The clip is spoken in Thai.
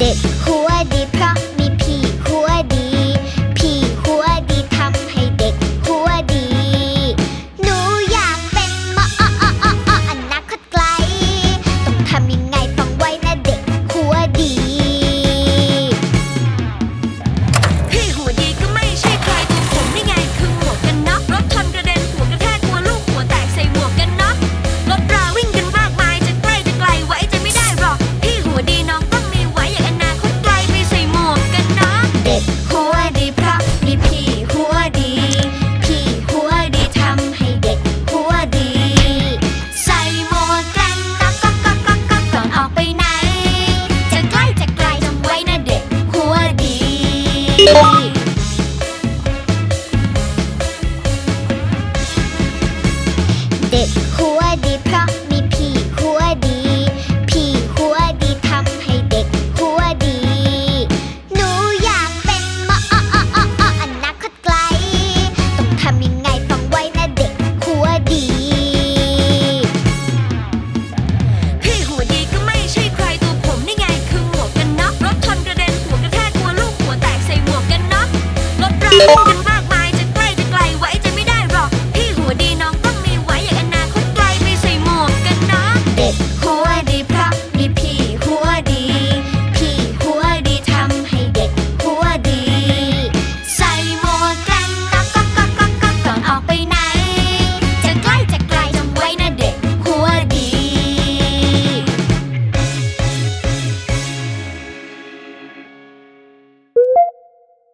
เด็กหัว ดีเพราะมีพี่หัวดี พี่หัวดีทำให้เด็กหัวดี ใส่หมวกกันน็อกก๊อกก๊อกก๊อกก๊อกก่อนออกไปไหน จะใกล้จะไกลจำไว้นะเด็กหัวดี ก